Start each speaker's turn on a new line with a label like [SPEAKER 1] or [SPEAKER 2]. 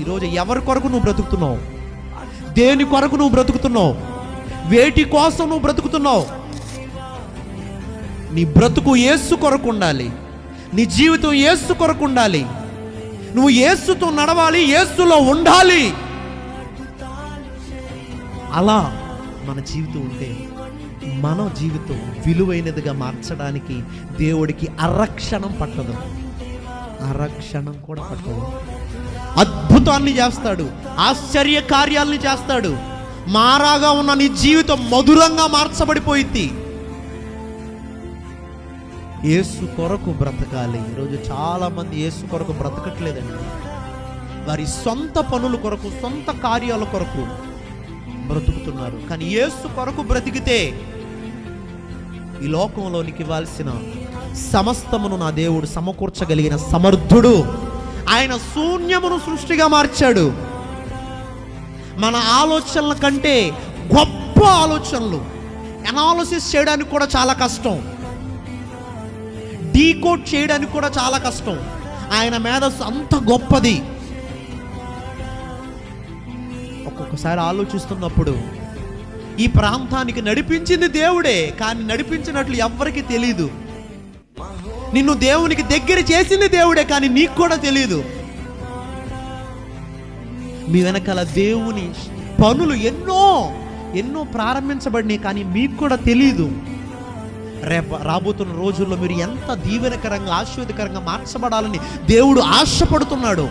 [SPEAKER 1] ఈరోజు ఎవరి కొరకు నువ్వు బ్రతుకుతున్నావు? దేని కొరకు నువ్వు బ్రతుకుతున్నావు? వేటి కోసం నువ్వు బ్రతుకుతున్నావు? నీ బ్రతుకు ఏసు కొరకు ఉండాలి. నీ జీవితం ఏసు కొరకు ఉండాలి. నువ్వు ఏసుతో నడవాలి ఏసులో ఉండాలి. అలా మన జీవితం ఉంటే మన జీవితం విలువైనదిగా మార్చడానికి దేవుడికి అరక్షణం పట్టదు. అరక్షణం కూడా పట్టదు. అద్భుతాన్ని చేస్తాడు ఆశ్చర్య కార్యాలని చేస్తాడు. మారాగా ఉన్న నీ జీవితం మధురంగా మార్చబడిపోయింది. ఏసు కొరకు బ్రతకాలి. ఈరోజు చాలా మంది యేసు కొరకు బ్రతకట్లేదండి. వారి సొంత పనుల కొరకు సొంత కార్యాల కొరకు బ్రతుకుతున్నారు. కానీ ఏసు కొరకు బ్రతికితే ఈ లోకంలోనికి ఇవ్వాల్సిన సమస్తమును నా దేవుడు సమకూర్చగలిగిన సమర్థుడు ఆయన శూన్యమును సృష్టిగా మార్చాడు. మన ఆలోచనల కంటే గొప్ప ఆలోచనలు అనాలసిస్ చేయడానికి కూడా చాలా కష్టం. డీకోడ్ చేయడానికి కూడా చాలా కష్టం. ఆయన మేధస్సు అంత గొప్పది. ఒక్కొక్కసారి ఆలోచిస్తున్నప్పుడు ఈ ప్రాంతానికి నడిపించింది దేవుడే కానీ నడిపించినట్లు ఎవ్వరికి తెలియదు నిన్ను దేవునికి దగ్గర చేసింది దేవుడే కానీ నీకు కూడా తెలియదు మీ వెనకాల దేవుని పనులు ఎన్నో ఎన్నో ప్రారంభించబడినాయి కానీ మీకు కూడా తెలియదు రేపు రాబోతున్న రోజుల్లో మీరు ఎంత దీవెనకరంగా ఆశీర్వదకరంగా మార్చబడాలని దేవుడు ఆశపడుతున్నాడు.